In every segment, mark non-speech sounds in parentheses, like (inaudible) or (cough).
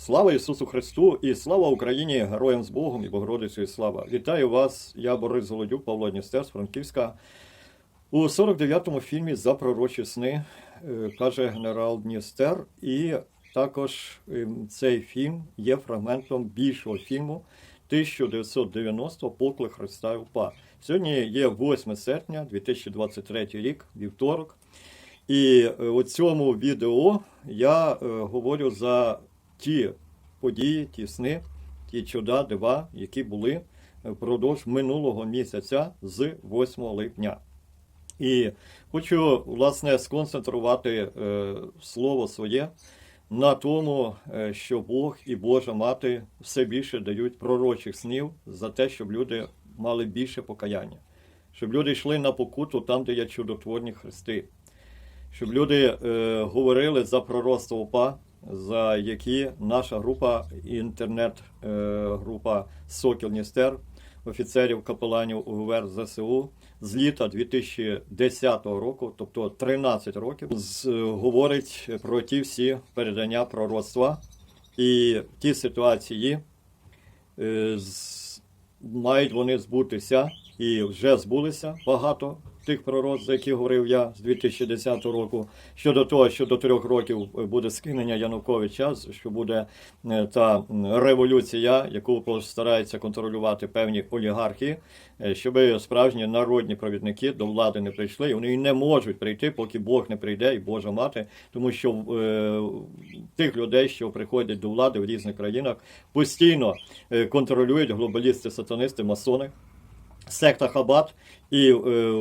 Слава Ісусу Христу і слава Україні, героям з Богом і Богородицею слава! Вітаю вас, я Борис Золодюк, Павло Дністер з Франківська. У 49-му фільмі За пророчі сни е, каже генерал Дністер, і також е, цей фільм є фрагментом більшого фільму 1990 Поклик Христа і УПА. Сьогодні є 8 серпня 2023 рік, вівторок. І е, у цьому відео я говорю за ті події, ті сни, ті чуда, дива, які були впродовж минулого місяця з 8 липня. І хочу, власне, сконцентрувати е, слово своє на тому, е, що Бог і Божа Мати все більше дають пророчих снів за те, щоб люди мали більше покаяння, щоб люди йшли на покуту там, де є чудотворні хрести, щоб люди е, говорили за пророцтво УПА, за які наша група, інтернет-група Сокіл Ністер, офіцерів капеланів УГВР ЗСУ з літа 2010 року, тобто 13 років, з, говорить про ті всі передання пророцтва. І ті ситуації е, мають вони збутися і вже збулися багато тих пророцтв, за які говорив я з 2010 року, щодо того, що до трьох років буде скинення Януковича, що буде е, та революція, яку постараються контролювати певні олігархи, е, щоб справжні народні провідники до влади не прийшли, вони не можуть прийти, поки Бог не прийде і Божа мати, тому що е, тих людей, що приходять до влади в різних країнах, постійно е, контролюють глобалісти, сатанисти, масони секта Хабат, і е,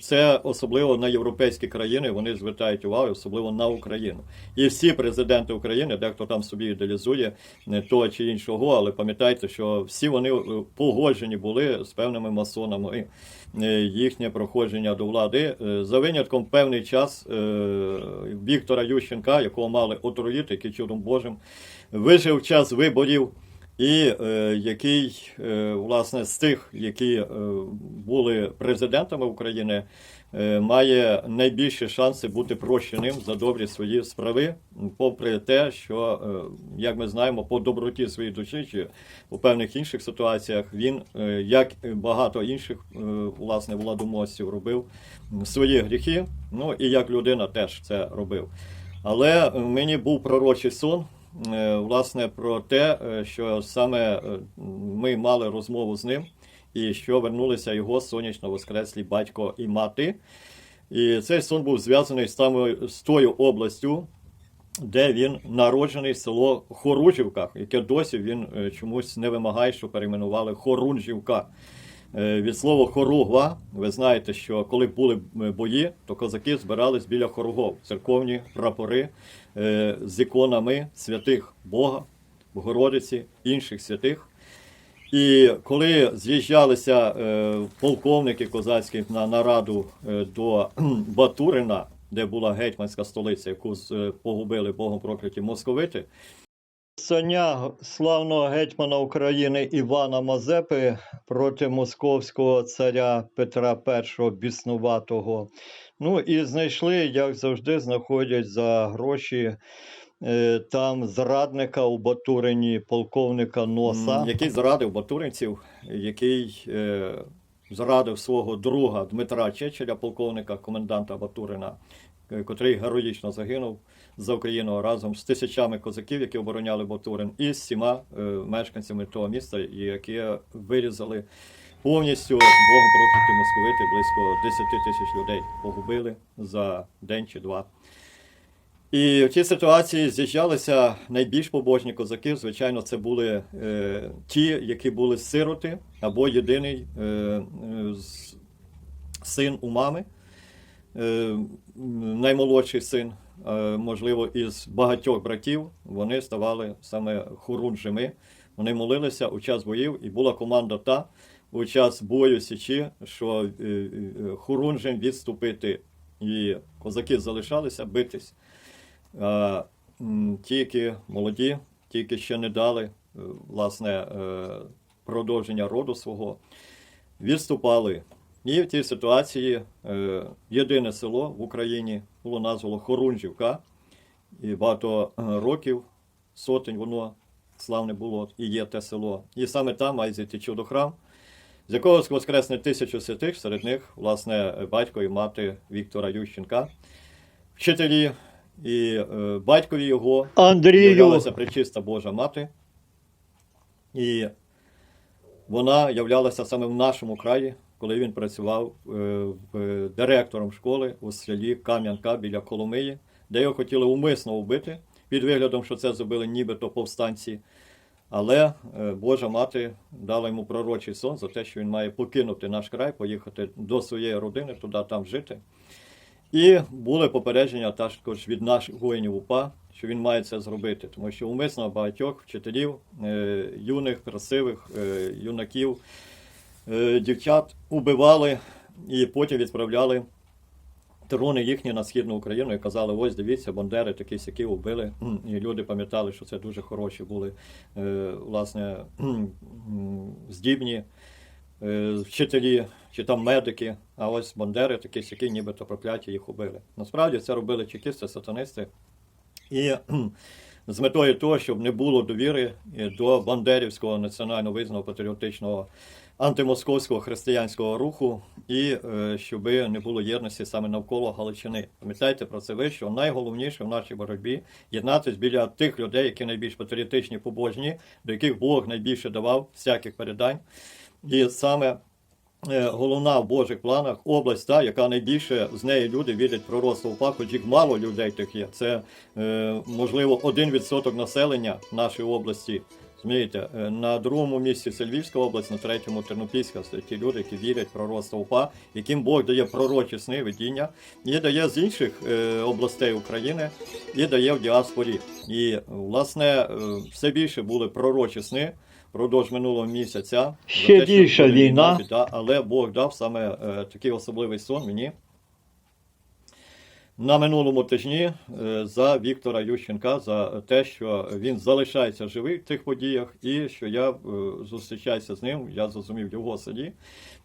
це особливо на європейські країни вони звертають увагу, особливо на Україну. І всі президенти України, дехто там собі ідеалізує не того чи іншого, але пам'ятайте, що всі вони е, погоджені були з певними масонами. е, Їхнє проходження до влади за винятком певний час Віктора Ющенка, якого мали отруїти, який чудом Божим, вижив час виборів і е, який, е, власне, з тих, які е, були президентами України, е, має найбільші шанси бути прощеним за добрі свої справи, попри те, що, е, як ми знаємо, по доброті своєї душі чи у певних інших ситуаціях він, е, як багато інших е, власне владомосів, робив свої гріхи. Ну і як людина теж це робив. Але е, мені був пророчий сон. Е, Власне, про те, е, що саме е, ми мали розмову з ним, і що вернулися його сонячно воскреслі батько і мати. І цей сон був зв'язаний з, з тою областю, де він народжений село Хоружівка, яке досі він чомусь не вимагає, що перейменували Хорунжівка. Від слова хоругва, ви знаєте, що коли були бої, то козаки збирались біля хоругов, церковні прапори з іконами святих Бога, Богородиці, інших святих. І коли з'їжджалися е, полковники козацькі на нараду е, до Батурина, де була гетьманська столиця, яку е, погубили Богом прокляті московити, Соня славного гетьмана України Івана Мазепи проти московського царя Петра І біснуватого. Ну і знайшли, як завжди, знаходять за гроші е, там зрадника у Батурині, полковника Носа, який зрадив батуринців, який е, зрадив свого друга Дмитра Чечеля, полковника, коменданта Батурина, е, котрий героїчно загинув за Україну разом з тисячами козаків, які обороняли Батурин, і з всіма е, мешканцями того міста, які вирізали повністю Богом прокляті московити, близько 10 тисяч людей погубили за день чи два. І в цій ситуації з'їжджалися найбільш побожні козаки. Звичайно, це були е, ті, які були сироти або єдиний е, е, син у мами, е, наймолодший син, можливо, із багатьох братів, вони ставали саме хорунжими. Вони молилися у час боїв, і була команда та у час бою січі, що е, е, хорунжим відступити. І козаки залишалися битись. Тільки молоді, тільки ще не дали е, власне е, продовження роду свого, відступали. І в цій ситуації е, єдине село в Україні було названо Хорунжівка. І багато е, років сотень, воно славне було і є те село. І саме там має зійти чудо-храм, з якого воскресне тисячу святих, серед них, власне, батько і мати Віктора Ющенка, вчителі і е, батькові його Андрію, являлася пречиста Божа мати. І вона являлася саме в нашому краї, коли він працював е, директором школи у селі Кам'янка біля Коломиї, де його хотіли умисно вбити, під виглядом, що це зробили нібито повстанці. Але е, Божа мати дала йому пророчий сон за те, що він має покинути наш край, поїхати до своєї родини, туди там жити. І були попередження також від наших воїнів УПА, що він має це зробити, тому що умисно багатьох вчителів, е, юних, красивих юнаків, дівчат убивали і потім відправляли трони їхні на східну Україну і казали: ось дивіться, бандери такі сякі убили. І люди пам'ятали, що це дуже хороші були е, власне здібні е, вчителі чи там медики, а ось бандери такі сякі, нібито прокляті їх убили. Насправді це робили чекісти, сатанисти. І з метою того, щоб не було довіри е, до бандерівського національно визнаного патріотичного антимосковського християнського руху, і е, щоб не було єдності саме навколо Галичини. Пам'ятайте про це ви, що найголовніше в нашій боротьбі єднатись біля тих людей, які найбільш патріотичні, побожні, до яких Бог найбільше давав всяких передань. І саме е, головна в Божих планах область, та, яка найбільше з неї люди вірять пророцтво УПА, хоч їх мало людей тих є. Це е, можливо 1% населення нашої області. Змієте, Е, на другому місці це Львівська область, на третьому Тернопільська. Це ті люди, які вірять в пророцтво УПА, яким Бог дає пророчі сни, видіння, і дає з інших е, областей України, і дає в діаспорі. І власне е, все більше були пророчі сни впродовж минулого місяця. Ще більша війна. але Бог дав саме такий особливий сон мені. На минулому тижні е, за Віктора Ющенка за те, що він залишається живий в тих подіях, і що я е, зустрічаюся з ним, я зрозумів його селі.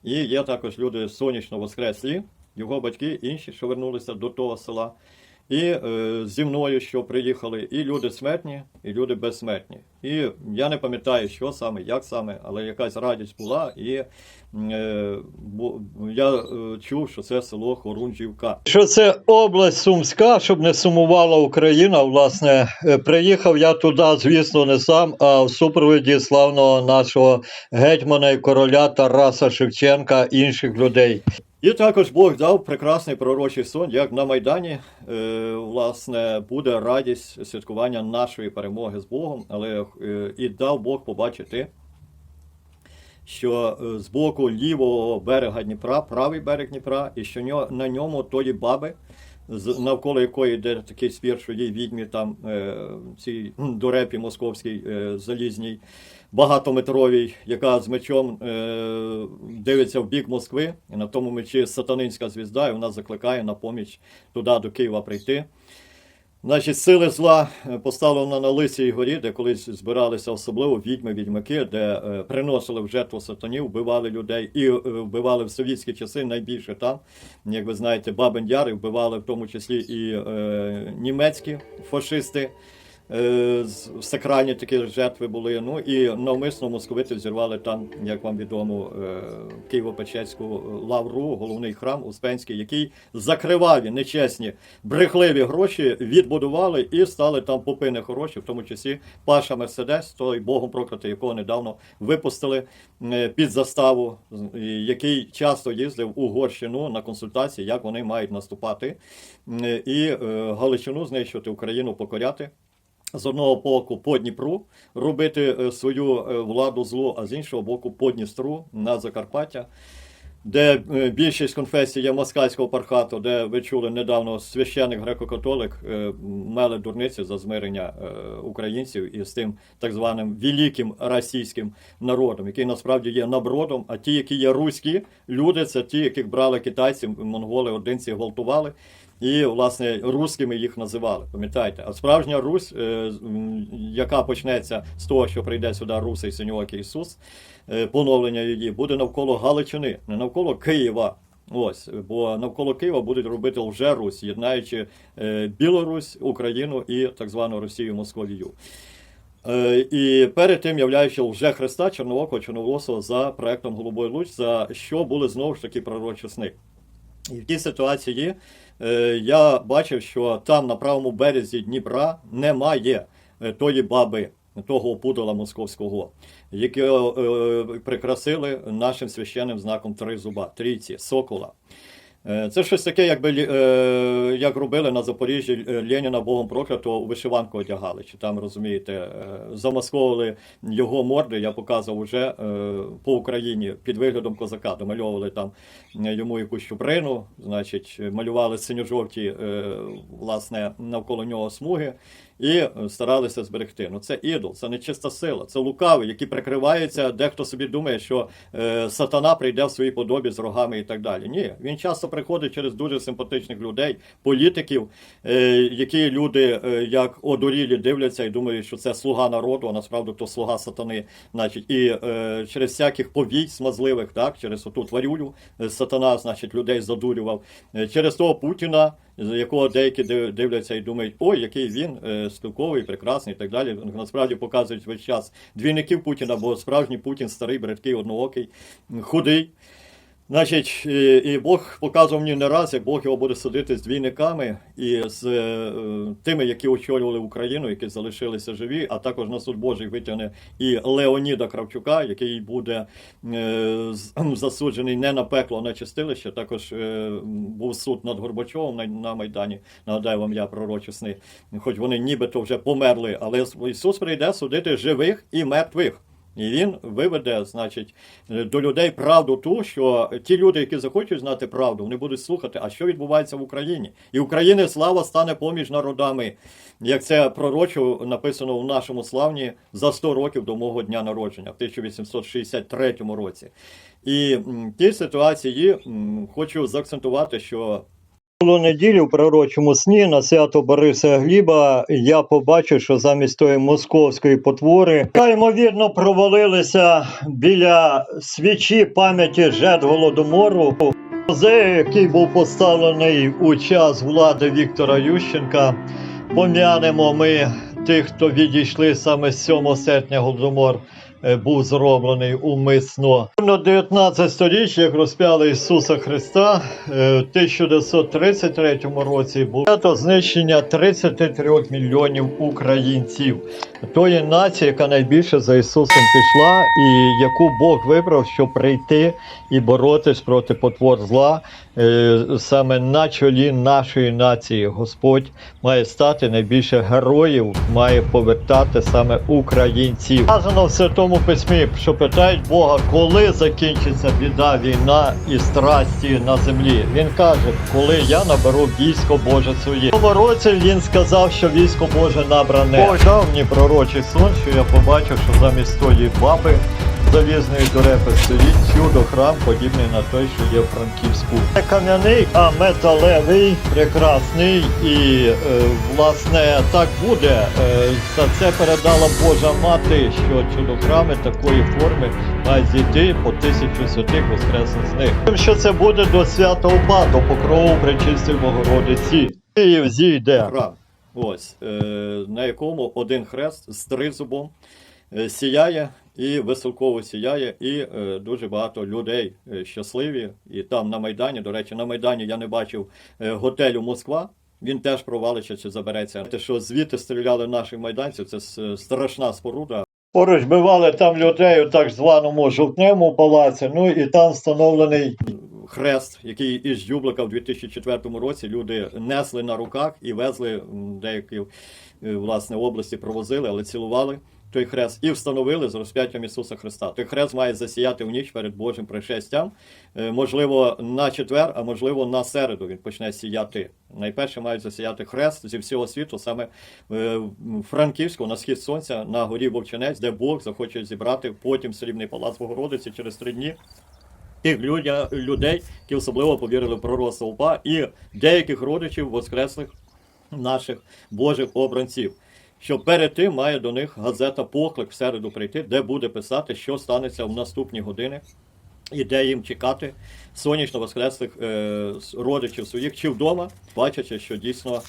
І є також люди сонячно воскреслі, його батьки, інші, що вернулися до того села. І е, зі мною, що приїхали, і люди смертні, і люди безсмертні. І я не пам'ятаю, що саме, як саме, але якась радість була, і е, бу- я е, чув, що це село Хорунжівка. що це область Сумська, щоб не сумувала Україна. Власне, Е, приїхав я туди, звісно, не сам, а в супроводі славного нашого гетьмана і короля Тараса Шевченка інших людей. І також Бог дав прекрасний пророчий сон, як на Майдані, е, власне, буде радість святкування нашої перемоги з Богом, але е, і дав Бог побачити, що е, з боку лівого берега Дніпра, правий берег Дніпра, і що на ньому тої баби, навколо якої йде такий спір, що їй відьмі там е, цій дурепі московській е, залізній, багатометровій, яка з мечом е, дивиться в бік Москви, і на тому мечі сатанинська звізда, і вона закликає на поміч туди до Києва прийти. Значить, сили зла е, поставлено на Лисій горі, де колись збиралися особливо відьми-відьмаки, де е, приносили в жертву сатані, вбивали людей і е, вбивали в совітські часи найбільше там. Як ви знаєте, Бабин Яри вбивали в тому числі і е, німецькі фашисти. Е, сакральні такі жертви були. Ну і навмисно московити зірвали там, як вам відомо, е, Києво-Печерську лавру, головний храм Успенський, який закриваві, нечесні, брехливі гроші відбудували і стали там попини хороші, в тому числі Паша Мерседес, той богом проклятий, якого недавно випустили е, під заставу, який часто їздив у Угорщину на консультації, як вони мають наступати, і Галичину знищувати, Україну покоряти з одного боку по Дніпру робити е, свою е, владу злу, а з іншого боку по Дністру на Закарпаття, де е, більшість конфесій є москальського пархату, де ви чули недавно священик греко-католик мели дурниці за змирення українців із тим так званим великим російським народом, який насправді є набродом, а ті, які є руські люди, це ті, яких брали китайці, монголи, одинці гвалтували. І, власне, русскими їх називали, пам'ятаєте? А справжня Русь, е, яка почнеться з того, що прийде сюди Русий Синьоокий Ісус, е, поновлення її, буде навколо Галичини, не навколо Києва. Ось, бо навколо Києва будуть робити лже-Русь, єднаючи е, Білорусь, Україну і так звану Росію Московію. І перед тим являючи лже Христа Чорноокого Чорноволосого за проектом Голубой Луч, за що були знову ж таки пророчі сни. І в тій ситуації е, я бачив, що там на правому березі Дніпра немає е, тої баби, того опудала московського, яке е, прикрасили нашим священним знаком три зуба, трійці, сокола. Е, Це щось таке, якби е, як робили на Запоріжжі е, Леніна Богом проклятого вишиванку одягали. Чи там розумієте, замасковували його морди, я показував уже е, по Україні під виглядом козака. Домальовували там йому якусь чуприну, значить, малювали синьо-жовті, власне, навколо нього смуги і е, старалися зберегти. Ну це ідол, це нечиста сила, це лукавий, який прикривається. Дехто собі думає, що е, сатана прийде в своїй подобі з рогами і так далі. Ні, він часто приходить через дуже симпатичних людей, політиків, е, які люди е, як одурілі дивляться і думають, що це слуга народу, а насправді то слуга сатани. Значить, і е, через всяких повій смазливих, так, через оту тварюлю е, сатана, значить, людей задурював, Е, через того Путіна з якого деякі дивляться і думають, ой, який він е, спілковий, прекрасний і так далі. Насправді показують весь час двійників Путіна, бо справжній Путін старий, бридкий, одноокий, худий. Значить, і, Бог показував мені не раз, як Бог його буде судити з двійниками і з е, тими, які очолювали Україну, які залишилися живі, а також на суд Божий витягне і Леоніда Кравчука, який буде е, (clears throat) засуджений не на пекло, а на чистилище. Також е, був суд над Горбачовим на, Майдані. Нагадаю вам я пророчі сни. Хоч вони нібито вже померли, але Ісус прийде судити живих і мертвих. І він виведе, значить, до людей правду ту, що ті люди, які захочуть знати правду, вони будуть слухати, а що відбувається в Україні. І України слава стане поміж народами, як це пророчо написано в нашому славні за 100 років до мого дня народження, в 1863 році. І тій ситуації хочу заакцентувати, що Було неділі в пророчому сні на свято Бориса Гліба я побачив, що замість тої московської потвори, яка, ймовірно, провалилися біля свічі пам'яті жертв голодомору. Музей, який був поставлений у час влади Віктора Ющенка, пом'янемо ми тих, хто відійшли саме з 7 серпня голодомор. Е, Був зроблений умисно. На 19 сторіччя, як розп'яли Ісуса Христа, е, в 1933 році було знищення 33 мільйонів українців. Тої нації, яка найбільше за Ісусом пішла, і яку Бог вибрав, щоб прийти і боротись проти потвор зла. Е, Саме на чолі нашої нації Господь має стати найбільше героїв, має повертати саме українців. Сказано в святому письмі, що питають Бога, коли закінчиться біда, війна і страсті на землі. Він каже, коли я наберу військо Боже своє. Тому році він сказав, що військо Боже набране. Бог дав мені пророчий сон, що я побачив, що замість тої баби залізної дурепи стоїть чудо храм, подібний на той, що є в Франківську. Не кам'яний, а металевий, прекрасний. І е, власне так буде. Е, за це передала Божа мати, що чудохрами такої форми мають зійти по тисячу святих воскресних з них. Тим, що це буде до святого Па, до покрову Пречистої Богородиці. Київ зійде. храм, ось, е, на якому один хрест з тризубом е, сіяє і високово сіяє, і е, дуже багато людей е, щасливі. І там на Майдані, до речі, на Майдані я не бачив е, готелю Москва. Він теж провалиться чи забереться. Те, що звідти стріляли наших майданців, це страшна споруда. Поруч бивали там людей у так званому жовтневому палаці, ну і там встановлений хрест, який із Джублика в 2004 році люди несли на руках і везли деякі власне області, провозили, але цілували той хрест і встановили з розп'яттям Ісуса Христа. Той хрест має засіяти в ніч перед Божим пришестям. Е, Можливо, на четвер, а можливо на середу він почне сіяти. Найперше мають засіяти хрест зі всього світу, саме е, в Франківську, на схід сонця, на горі Вовчинець, де Бог захоче зібрати потім срібний палац Богородиці через три дні тих людей, які особливо повірили в пророцтво УПА, і деяких родичів воскреслих наших Божих обранців. Що перед тим має до них газета Поклик в середу прийти, де буде писати, що станеться в наступні години, і де їм чекати сонячно воскреслих е, родичів своїх чи вдома, бачачи, що дійсно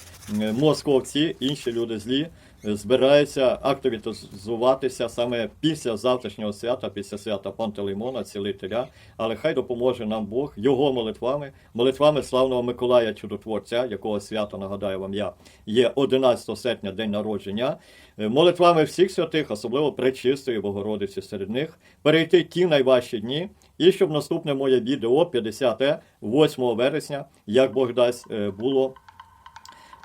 московці, інші люди злі, збирається активізуватися саме після завтрашнього свята, після свята Пантелеймона, цілителя. Але хай допоможе нам Бог його молитвами, молитвами славного Миколая Чудотворця, якого свято нагадаю вам я, є 11 серпня, день народження. Е, Молитвами всіх святих, особливо Пречистої Богородиці серед них, перейти ті найважчі дні, і щоб наступне моє відео 50 8 вересня, як Бог дасть, е, було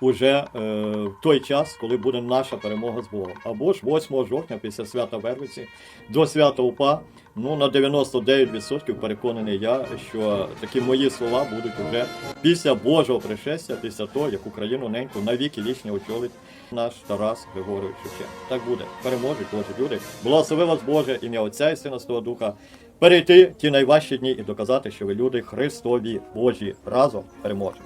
уже е, в той час, коли буде наша перемога з Богом. Або ж 8 жовтня, після свята Вервиці, до свята УПА, ну на 99% переконаний я, що такі мої слова будуть уже після Божого пришестя, після того, як Україну неньку навіки вічні очолить наш Тарас Григорович Шевченко. Так буде. Переможуть Божі люди. Благослови вас Боже, ім'я Отця і Сина Святого Духа. Перейти ті найважчі дні і доказати, що ви люди Христові Божі разом переможемо.